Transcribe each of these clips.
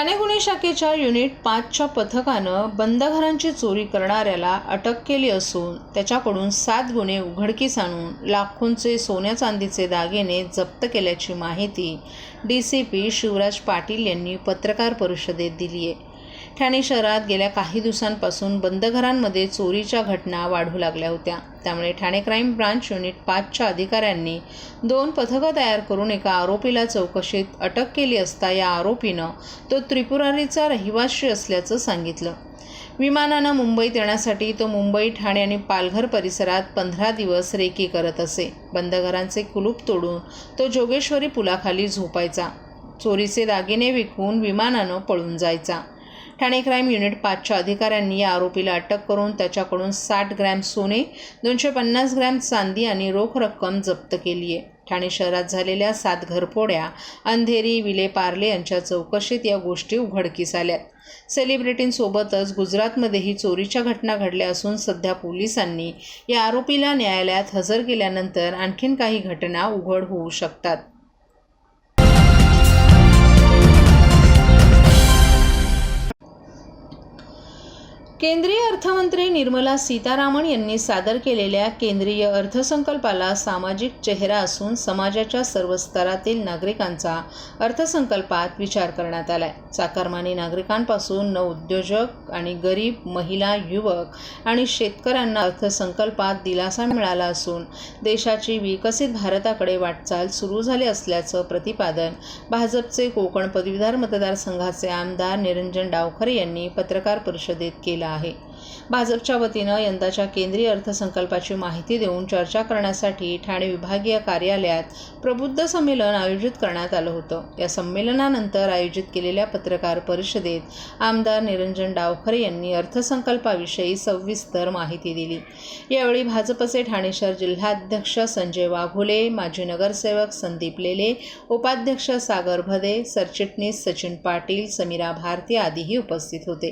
ठाणे गुन्हे शाखेच्या युनिट पाचच्या पथकानं बंद घरांची चोरी करणाऱ्याला अटक केली असून त्याच्याकडून सात गुन्हे उघडकीस आणून लाखोंचे सोन्या चांदीचे दागिने जप्त केल्याची माहिती D C P Shivraj Patil यांनी पत्रकार परिषदेत दिली आहे ठाणे शहरात गेल्या काही दिवसांपासून बंद घरांमध्ये चोरीच्या घटना वाढू लागल्या होत्या. त्यामुळे ठाणे क्राईम ब्रांच युनिट पाचच्या अधिकाऱ्यांनी दोन पथकं तयार करून एका आरोपीला चौकशीत अटक केली असता या आरोपीनं तो त्रिपुरारीचा रहिवाशी असल्याचं सांगितलं. विमानानं मुंबईत येण्यासाठी तो मुंबई ठाणे आणि पालघर परिसरात पंधरा दिवस रेकी करत असे. बंद घरांचे कुलूप तोडून तो जोगेश्वरी पुलाखाली झोपायचा. चोरीचे दागिने विकून विमानानं पळून जायचा. ठाणे क्राईम युनिट पाचच्या अधिकाऱ्यांनी या आरोपीला अटक करून त्याच्याकडून साठ ग्रॅम सोने दोनशे पन्नास ग्रॅम चांदी आणि रोख रक्कम जप्त केली आहे. ठाणे शहरात झालेल्या सात घरफोड्या अंधेरी विले पार्ले यांच्या चौकशीत या गोष्टी उघडकीस आल्यात सेलिब्रिटींसोबतच गुजरातमध्येही चोरीच्या घटना घडल्या असून सध्या पोलिसांनी या आरोपीला न्यायालयात हजर केल्यानंतर आणखीन काही घटना उघड होऊ शकतात. केंद्रीय अर्थमंत्री निर्मला सीतारामन यांनी सादर केलेल्या केंद्रीय अर्थसंकल्पाला सामाजिक चेहरा असून समाजाच्या सर्व स्तरातील नागरिकांचा अर्थसंकल्पात विचार करण्यात आलाय. चाकरमानी नागरिकांपासून नवउद्योजक आणि गरीब महिला युवक आणि शेतकऱ्यांना अर्थसंकल्पात दिलासा मिळाला असून देशाची विकसित भारताकडे वाटचाल सुरू झाली असल्याचं प्रतिपादन भाजपचे कोकण पदवीधर मतदारसंघाचे आमदार निरंजन डावखरे यांनी पत्रकार परिषदेत केलं आहे. भाजपच्या वतीनं यंदाच्या केंद्रीय अर्थसंकल्पाची माहिती देऊन चर्चा करण्यासाठी ठाणे विभागीय कार्यालयात प्रबुद्ध संमेलन आयोजित करण्यात आलं होतं. या संमेलनानंतर आयोजित केलेल्या पत्रकार परिषदेत आमदार निरंजन डावखरे यांनी अर्थसंकल्पाविषयी सविस्तर माहिती दिली. यावेळी भाजपचे ठाणे शहर जिल्हाध्यक्ष संजय वाघोले माजी नगरसेवक संदीप लेले उपाध्यक्ष सागर भदे सरचिटणीस सचिन पाटील समीरा भारती आदीही उपस्थित होते.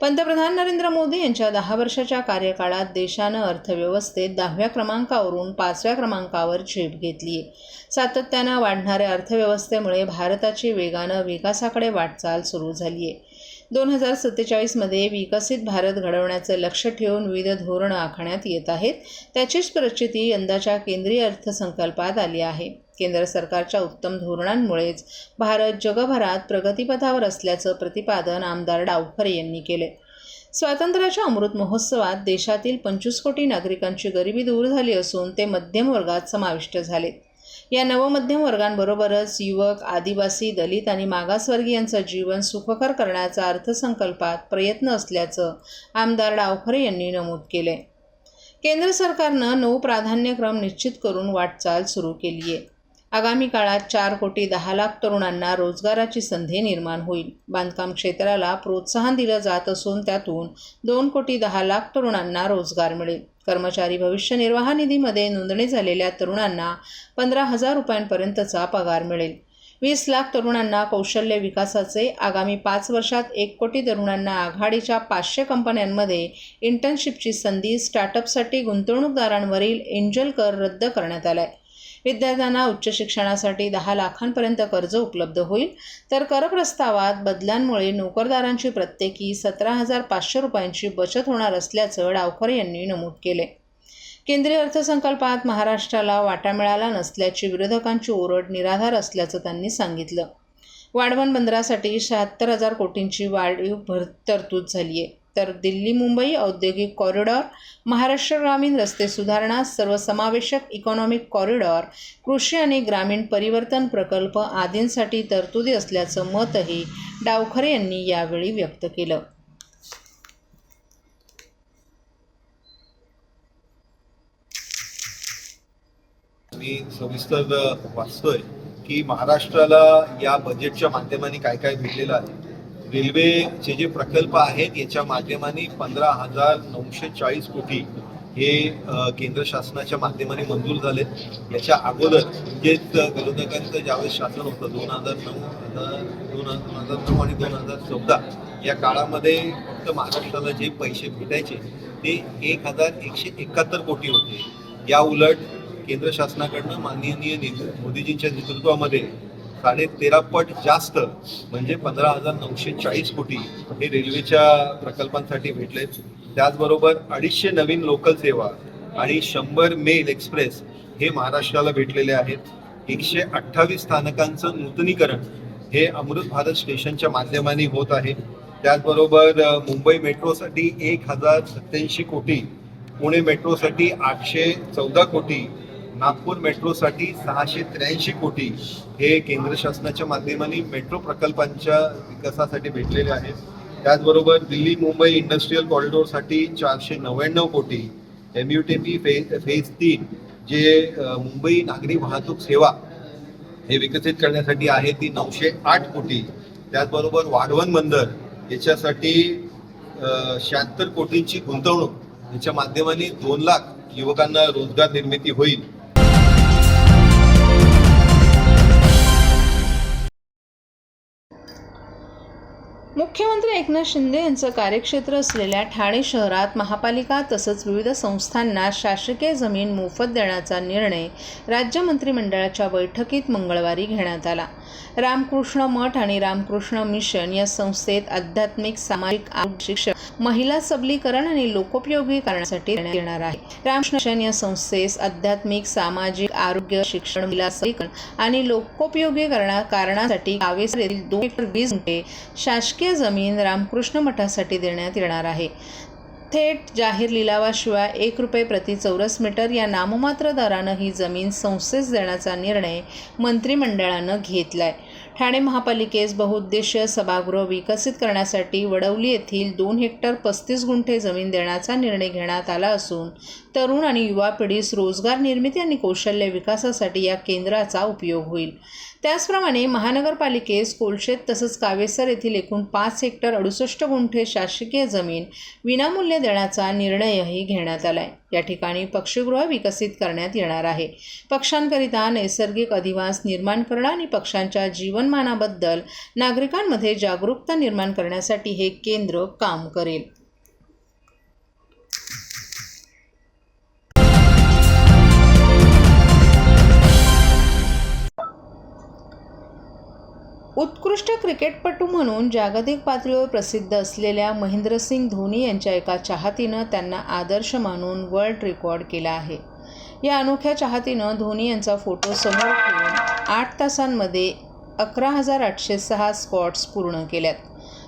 पंतप्रधान नरेंद्र मोदी यांनी यांच्या दहा वर्षाच्या कार्यकाळात देशानं अर्थव्यवस्थेत दहाव्या क्रमांकावरून पाचव्या क्रमांकावर झेप घेतली आहे सातत्यानं वाढणाऱ्या अर्थव्यवस्थेमुळे भारताची वेगानं विकासाकडे वाटचाल सुरू झाली आहे दोन हजार सत्तेचाळीसमध्ये विकसित भारत घडवण्याचं लक्ष ठेवून विविध धोरणं आखण्यात येत आहेत. त्याचीच प्रचिती यंदाच्या केंद्रीय अर्थसंकल्पात आली आहे. केंद्र सरकारच्या उत्तम धोरणांमुळेच भारत जगभरात प्रगतीपथावर असल्याचं प्रतिपादन आमदार डावखरे यांनी केले स्वातंत्र्याच्या अमृत महोत्सवात देशातील पंचवीस कोटी नागरिकांची गरिबी दूर झाली असून ते मध्यम वर्गात समाविष्ट झालेत या नवमध्यम वर्गांबरोबरच युवक आदिवासी दलित आणि मागासवर्गीयांचं जीवन सुखकर करण्याचा अर्थसंकल्पात प्रयत्न असल्याचं आमदार डावखरे यांनी नमूद केले केंद्र सरकारनं नऊ प्राधान्यक्रम निश्चित करून वाटचाल सुरू केली आहे आगामी काळात चार कोटी दहा लाख तरुणांना रोजगाराची संधी निर्माण होईल. बांधकाम क्षेत्राला प्रोत्साहन दिलं जात असून त्यातून दोन कोटी दहा लाख तरुणांना रोजगार मिळेल. कर्मचारी भविष्य निर्वाह निधीमध्ये नोंदणी झालेल्या तरुणांना पंधरा हजार रुपयांपर्यंतचा पगार मिळेल. वीस लाख तरुणांना कौशल्य विकासाचे आगामी पाच वर्षात एक कोटी तरुणांना आघाडीच्या पाचशे कंपन्यांमध्ये इंटर्नशिपची संधी स्टार्टअपसाठी गुंतवणूकदारांवरील एंजल कर रद्द करण्यात आला आहे विद्यार्थ्यांना उच्च शिक्षणासाठी दहा लाखांपर्यंत कर्ज उपलब्ध होईल. तर कर प्रस्तावात बदलांमुळे नोकरदारांची प्रत्येकी सतरा हजार पाचशे रुपयांची बचत होणार असल्याचं डावकर यांनी नमूद केले. केंद्रीय अर्थसंकल्पात महाराष्ट्राला वाटा मिळाला नसल्याची विरोधकांची ओरड निराधार असल्याचं त्यांनी सांगितलं. वाढवण बंदरासाठी शहात्तर हजार कोटींची वाढीव भर तरतूद झाली आहे तर दिल्ली मुंबई औद्योगिक कॉरिडॉर महाराष्ट्र ग्रामीण रस्ते सुधारणा सर्वसमावेशक इकॉनॉमिक कॉरिडॉर कृषी आणि ग्रामीण परिवर्तन प्रकल्प आदींसाठी तरतुदी असल्याचं मतही डावखरे यांनी यावेळी व्यक्त केलं. मी सविस्तर वाचतोय की महाराष्ट्राला या बजेटच्या माध्यमाने काय काय भेटलेलं आहे. रेल्वेचे जे प्रकल्प आहेत याच्या माध्यमाने पंधरा हजार नऊशे चाळीस कोटी हे केंद्र शासनाच्या माध्यमाने मंजूर झालेत. याच्या अगोदर म्हणजेच विरोधकांचं ज्यावेळेस शासन होतं दोन हजार नऊ दोन हजार दोन हजार नऊ आणि दोन हजार चौदा या काळामध्ये फक्त महाराष्ट्राला जे पैसे भेटायचे ते एक हजार एकशे एकाहत्तर कोटी होते. या उलट केंद्र शासनाकडनं माननीय नेतृत्व मोदीजींच्या नेतृत्वामध्ये साडे तेरा पट जास्त म्हणजे पंधरा हजार नऊशे चाळीस कोटी हे रेल्वेच्या प्रकल्पांसाठी भेटले. त्याचबरोबर अडीचशे नवीन लोकल सेवा आणि शंभर मेल एक्सप्रेस हे महाराष्ट्राला भेटलेले आहेत. एकशे अठ्ठावीस स्थानकांचं नूतनीकरण हे अमृत भारत स्टेशनच्या माध्यमाने होत आहे. त्याचबरोबर मुंबई मेट्रोसाठी एक हजार सत्याऐंशी कोटी पुणे मेट्रोसाठी आठशे चौदा कोटी नागपूर मेट्रोसाठी सहाशे त्र्याऐंशी कोटी हे केंद्र शासनाच्या माध्यमाने मेट्रो प्रकल्पांच्या विकासासाठी भेटलेले आहेत. त्याचबरोबर दिल्ली मुंबई इंडस्ट्रीयल कॉरिडॉरसाठी चारशे नव्याण्णव कोटी M U T P phase phase तीन जे मुंबई नागरी वाहतूक सेवा हे विकसित करण्यासाठी आहे ती नऊशे आठ कोटी. त्याचबरोबर वाढवण बंदर याच्यासाठी शहात्तर कोटींची गुंतवणूक याच्या माध्यमाने दोन लाख युवकांना रोजगार निर्मिती होईल. मुख्यमंत्री एकनाथ शिंदे यांचं कार्यक्षेत्र असलेल्या ठाणे शहरात महापालिका तसंच विविध संस्थांना शासकीय जमीन मोफत देण्याचा निर्णय राज्य मंत्रिमंडळाच्या बैठकीत मंगळवारी घेण्यात आला. रामकृष्ण मठ आणि रामकृष्ण मिशन या संस्थेत आध्यात्मिक सामाजिक शिक्षण महिला सबलीकरण आणि लोकोपयोगी करण्यासाठी देण्यात येणार आहे. रामकृष्ण मिशन या संस्थेस आध्यात्मिक सामाजिक आरोग्य शिक्षण महिला सबलीकरण आणि लोकोपयोगी करण्या कारणासाठी कावेसर येथील दोन हेक्टर वीस शासकीय शासकीय जमीन रामकृष्ण मठासाठी देण्यात येणार आहे. थेट जाहीर लिलावाशिवाय एक रुपये प्रति चौरस मीटर या नाममात्र दरानं ही जमीन संस्थेस देण्याचा निर्णय मंत्रिमंडळानं घेतलाय. ठाणे महापालिकेस बहुउद्देशीय सभागृह विकसित करण्यासाठी वडवली येथील दोन हेक्टर पस्तीस गुंठे जमीन देण्याचा निर्णय घेण्यात आला असून तरुण आणि युवा पिढीस रोजगार निर्मिती आणि कौशल्य विकासासाठी या केंद्राचा उपयोग होईल. त्याचप्रमाणे महानगरपालिकेस कोलशेत तसंच कावेसर येथील एकूण पाच हेक्टर अडुसष्ट गुंठे शासकीय जमीन विनामूल्य देण्याचा निर्णयही घेण्यात आला आहे या ठिकाणी पक्षीगृह विकसित करण्यात येणार आहे. पक्षांकरिता नैसर्गिक अधिवास निर्माण करणं आणि पक्षांच्या जीवनमानाबद्दल नागरिकांमध्ये जागरूकता निर्माण करण्यासाठी हे केंद्र काम करेल. उत्कृष्ट क्रिकेटपटू म्हणून जागतिक पातळीवर प्रसिद्ध असलेल्या महेंद्रसिंग धोनी यांच्या एका चाहतीनं त्यांना आदर्श मानून वर्ल्ड रेकॉर्ड केला आहे. या अनोख्या चाहतीनं धोनी यांचा फोटो समोर ठेवून आठ तासांमध्ये अकरा हजार आठशे सहा स्पॉट्स पूर्ण केल्यात.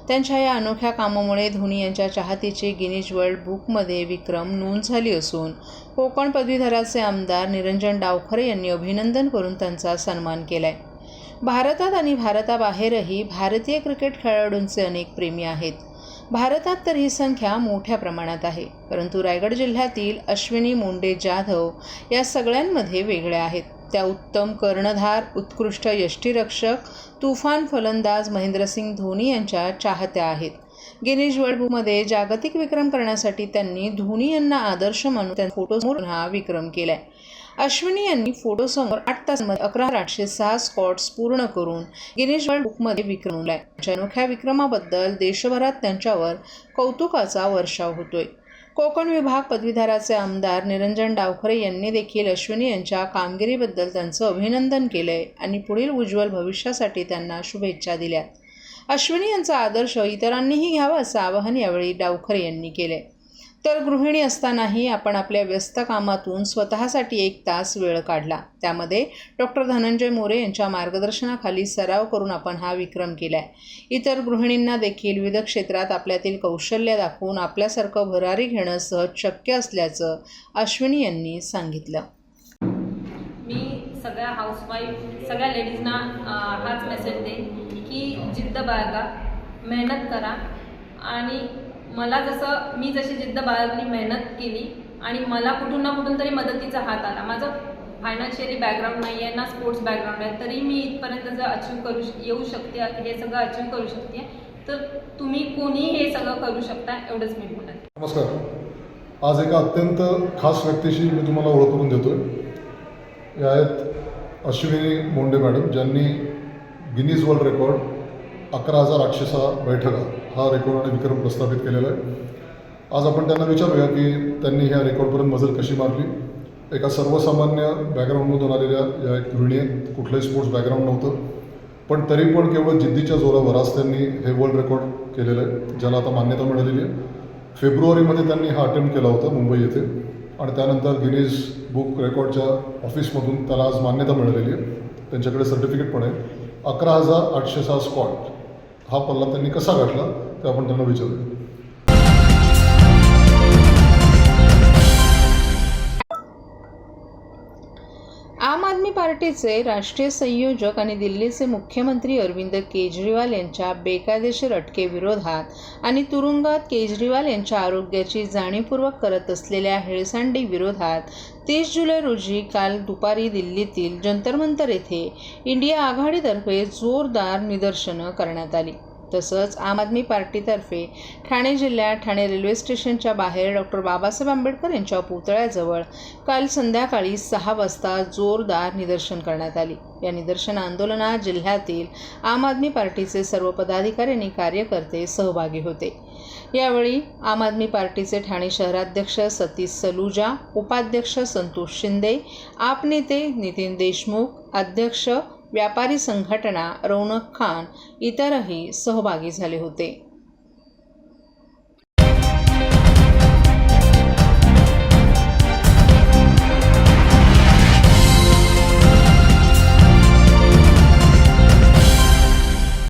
त्यांच्या या अनोख्या कामामुळे धोनी यांच्या चाहतीची गिनीज वर्ल्ड बुकमध्ये विक्रम नोंद झाली असून कोकण पदवीधराचे आमदार निरंजन डावखरे यांनी अभिनंदन करून त्यांचा सन्मान केला आहे भारतात आणि भारताबाहेरही भारतीय क्रिकेट खेळाडूंचे अनेक प्रेमी आहेत. भारतात तर ही संख्या मोठ्या प्रमाणात आहे परंतु रायगड जिल्ह्यातील अश्विनी मुंडे जाधव या सगळ्यांमध्ये वेगळ्या आहेत. त्या उत्तम कर्णधार उत्कृष्ट यष्टीरक्षक तुफान फलंदाज महेंद्रसिंग धोनी यांच्या चाहत्या आहेत. गिनीज वर्ल्ड बुकमध्ये जागतिक विक्रम करण्यासाठी त्यांनी धोनी यांना आदर्श मानून त्या फोटोसमोर हा विक्रम केलाय. अश्विनी यांनी फोटोसमोर आठ तासांमध्ये अकरा हजार आठशे सहा स्पॉट्स पूर्ण करून गिनीज वर्ल्ड बुकमध्ये विक्रमलाय. त्यांच्या अनोख्या विक्रमाबद्दल देशभरात त्यांच्यावर कौतुकाचा वर्षाव होतोय. कोकण विभाग पदवीधराचे आमदार निरंजन डावखरे यांनी देखील अश्विनी यांच्या कामगिरीबद्दल त्यांचं अभिनंदन केलंय आणि पुढील उज्ज्वल भविष्यासाठी त्यांना शुभेच्छा दिल्यात. अश्विनी यांचा आदर्श इतरांनीही घ्यावा असं आवाहन यावेळी डावखरे यांनी केले तर गृहिणी असतानाही आपण आपल्या व्यस्त कामातून स्वतःसाठी एक तास वेळ काढला. त्यामध्ये डॉक्टर धनंजय मोरे यांच्या मार्गदर्शनाखाली सराव करून आपण हा विक्रम केला आहे इतर गृहिणींना देखील विविध क्षेत्रात आपल्यातील कौशल्य दाखवून आपल्यासारखं भरारी घेणं सहज शक्य असल्याचं अश्विनी यांनी सांगितलं. मी सगळ्या हाऊसवाईफ सगळ्या लेडीजना हाच मेसेज देईन की जिद्द बाळगा मेहनत करा आणि मला जसं मी जशी जिद्द बाळगली मेहनत केली आणि मला कुठून ना कुठून तरी मदतीचा हात आला. माझं फायनान्शियली बॅकग्राऊंड नाही आहे ना स्पोर्ट्स बॅकग्राऊंड आहे तरी मी इथपर्यंत जर अचीव करू श- येऊ शकते हे सगळं अचीव करू शकते तर तुम्ही कोणी हे सगळं करू शकता एवढंच मी बोलत नमस्कार. आज एका अत्यंत खास व्यक्तीशी मी तुम्हाला ओळख करून देतोय. या आहेत अश्विनी मोंडे मॅडम ज्यांनी गिनीज वर्ल्ड रेकॉर्ड अकरा हजार आठशे सहा बैठका हा रेकॉर्ड आणि विक्रम प्रस्थापित केलेला आहे. आज आपण त्यांना विचारूया की त्यांनी ह्या रेकॉर्डपर्यंत मजल कशी मारली? एका सर्वसामान्य बॅकग्राऊंडमधून आलेल्या या एक गृहिणी कुठलंही स्पोर्ट्स बॅकग्राऊंड नव्हतं. पण तरी पण केवळ जिद्दीच्या जोरावर आज त्यांनी हे वर्ल्ड रेकॉर्ड केलेलं आहे ज्याला आता मान्यता मिळालेली आहे. फेब्रुवारीमध्ये त्यांनी हा अटेम्प्ट केला होता मुंबई येथे. आणि त्यानंतर गिनीज बुक रेकॉर्डच्या ऑफिसमधून त्याला आज मान्यता मिळालेली आहे. त्यांच्याकडे सर्टिफिकेट पण आहे. अकरा हजार आठशे सहा स्पॉट हा पल्ला त्यांनी कसा गाठला? तर आपण त्यांना विचारूया. आम आदमी पार्टीचे राष्ट्रीय संयोजक आणि दिल्लीचे मुख्यमंत्री अरविंद केजरीवाल यांच्या बेकायदेशीर अटकेविरोधात आणि तुरुंगात केजरीवाल यांच्या आरोग्याची जाणीवपूर्वक करत असलेल्या हेळसांडी विरोधात तीस जुलै रोजी काल दुपारी दिल्लीतील जंतरमंतर येथे इंडिया आघाडीतर्फे जोरदार निदर्शनं करण्यात आली. तसंच आम आदमी पार्टीतर्फे ठाणे जिल्ह्यात ठाणे रेल्वे स्टेशनच्या बाहेर डॉक्टर बाबासाहेब आंबेडकर यांच्या पुतळ्याजवळ काल संध्याकाळी सहा वाजता जोरदार निदर्शन करण्यात आली. या निदर्शन आंदोलनात जिल्ह्यातील आम आदमी पार्टीचे सर्व पदाधिकारी आणि कार्यकर्ते सहभागी होते. यावेळी आम आदमी पार्टीचे ठाणे शहराध्यक्ष सतीश सलुजा उपाध्यक्ष संतोष शिंदे आप नेते नितीन देशमुख अध्यक्ष व्यापारी संघटना रौनक खान इतरही सहभागी झाले होते.